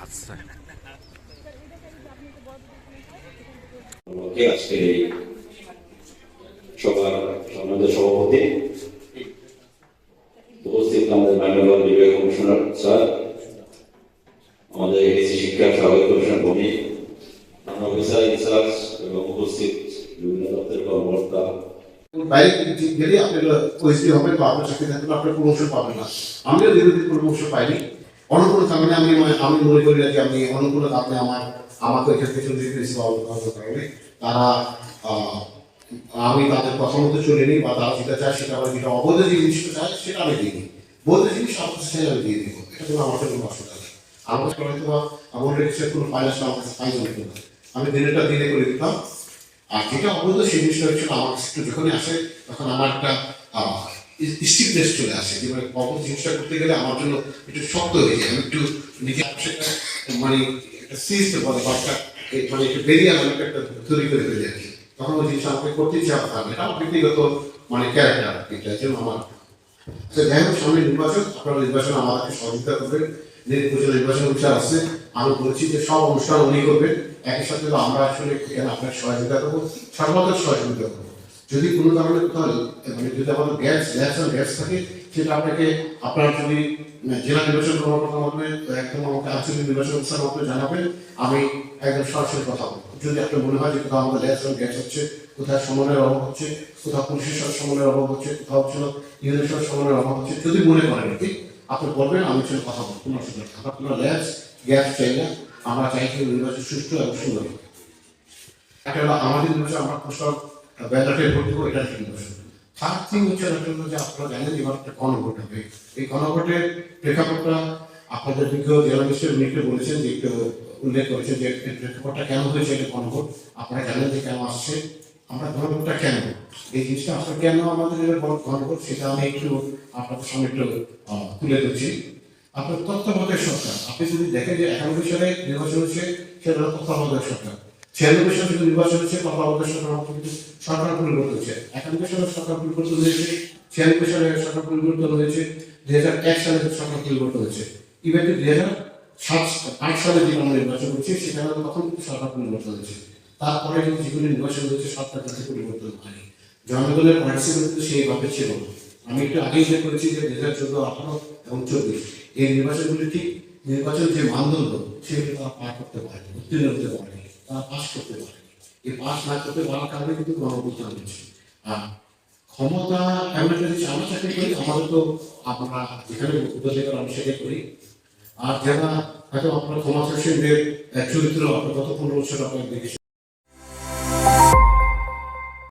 আচ্ছা। আজকে সবার সম্মানিত সভাপতি উপস্থিত আমাদের মাইনগঞ্জ বিভাগীয় কমিশনার স্যার আমাদের এডিসি শিক্ষা সহায়ক কমিশনার ভূমি অফিসার ইনচার্জ এবং উপস্থিত বিভিন্ন দপ্তরের কর্মকর্তা। বাইরে গেলে আপনার পরিস্থিতি হবে বা আপনার চাকরি থাকলে আপনার প্রমোশন পাবেন না। আমিও দীর্ঘদিন প্রমোশন পাইনি। অন্য কোনো কারণে আমি আমি মনে করি না যে আমি অন্য কোনো আমার আমাকে এখান থেকে চলে যেতে কারণে তারা আমি তাদের কথা মতো চলিনি বা তারা যেটা চায় সেটা আমার যেটা অবৈধ জিনিসটা চায় সেটা আমি দিইনি। বৈধ জিনিস আমার কাছে আমি দিয়ে দিব। এটা কোনো আমার কোনো অসুবিধা নেই আমার কাছে হয়তো বা আমার রেজিস্টার কোনো ফাইল আমার কাছে ফাইল হতো না আমি দিনেটা দিনে করে দিতাম। আর যেটা অবৈধ সেই জিনিসটা হচ্ছে, আমার কাছে একটু যখনই আসে, তখন আমার একটা স্টিকনেস চলে আসে। যে মানে অবৈধ জিনিসটা করতে গেলে আমার জন্য একটু শক্ত হয়ে যায়। আমি একটু নিজে মানে একটা সিস্ট বলে বা মানে একটু বেরিয়ে আমি একটা তৈরি করে ফেলে আর তখন ওই জিনিসটা আমাকে করতে ইচ্ছা হবে এটা ব্যক্তিগত মানে ক্যারেক্টার এটা যেন আমার তো যাই হোক, সামনে নির্বাচন, আপনারা নির্বাচন আমাদেরকে সহযোগিতা করবেন। নির্বাচন নির্বাচন অনুষ্ঠান আসছে। আমি বলছি যে সব অনুষ্ঠান উনি করবেন। একই সাথে আমরা আসলে এখানে আপনার সহযোগিতা করব। সর্বদা সহযোগিতা করব। যদি কোনো কারণে কোথাও মানে যদি আমাদের গ্যাস গ্যাস আর গ্যাস থাকে, সেটা আপনাকে, আপনার যদি জেলা নির্বাচন কর্মকর্তা হবে একদম আমাকে আঞ্চলিক নির্বাচন অফিসার আমাকে জানাবেন, আমি একদম সরাসরি কথা বলব যদি আপনার মনে হয় যে কোথাও আমাদের গ্যাস আর গ্যাস হচ্ছে কোথাও সমন্বয়ের অভাব হচ্ছে, কোথাও পুলিশের সাথে সমন্বয়ের অভাব হচ্ছে, কোথাও হচ্ছে ইউনিটের সাথে সমন্বয়ের অভাব হচ্ছে, যদি মনে করেন আর কি, আপনি বলবেন, আমি সেটা কথা বলব, কোনো অসুবিধা আপনার কোনো গ্যাস গ্যাস চাই না, আমরা চাই নির্বাচন সুষ্ঠু এবং সুন্দর। একটা আমাদের নির্বাচন, আমরা প্রশ্ন ব্যালটে ভোট এটা একটা নির্বাচন থার্ড থিং হচ্ছে হলো যে আপনারা জানেন এবার একটা গণভোট হবে এই গণভোটের প্রেক্ষাপটটা আপনাদের বিজ্ঞ জেলা মিনিস্টার বলেছেন যে একটু উল্লেখ করেছেন যে প্রেক্ষাপটটা কেন হয়েছে এটা গণভোট আপনারা জানেন যে কেন আসছে। আমরা গণভোটটা কেন? এই জিনিসটা আসলে কেন আমাদের গণভোট সেটা আমি একটু আপনাদের সামনে একটু তুলে ধরছি। আপনার তত্ত্বাবধায়ক সরকার, আপনি যদি দেখেন যে একানব্বই সালে নির্বাচন হচ্ছে সেটা তত্ত্বাবধায়ক সরকার। ছিয়ানব্বই সালে যে নির্বাচন হচ্ছে তত্ত্বাবধায়ক সরকার সরকার পরিবর্তন হচ্ছে। একানব্বই সালে সরকার পরিবর্তন হয়েছে। ছিয়ানব্বই সালে সরকার পরিবর্তন হয়েছে। দুই হাজার এক সালে সরকার পরিবর্তন হয়েছে। ইভেন দুই হাজার সাত আট সালে যে আমরা নির্বাচন করছি সেখানে তখন সরকার পরিবর্তন হয়েছে। তারপরে কিন্তু যেগুলি নির্বাচন হয়েছে সরকার কিন্তু পরিবর্তন হয়নি। জনগণের পলিসি কিন্তু সেইভাবে ছিল আমি একটু আগেই যে করেছি যে দুই হাজার চোদ্দ, আঠারো এবং চব্বিশ, এই নির্বাচনগুলি ঠিক নির্বাচন যে মানদণ্ড, সেগুলি তারা পার করতে পারেনি, উত্তীর্ণ হতে পারেনি। তারা পাস করতে পারে। এই পাস না করতে পারার কারণে কিন্তু গণপ্রচার হচ্ছে আর ক্ষমতা এমন একটা জিনিস, আমরা চাকরি করি, আমাদের তো আমরা যেখানে উপজেলার আমি সেটাই করি। আর যারা হয়তো আপনার ক্ষমতাসীনদের চরিত্র আপনার গত পনেরো বছর আপনার দেখেছেন।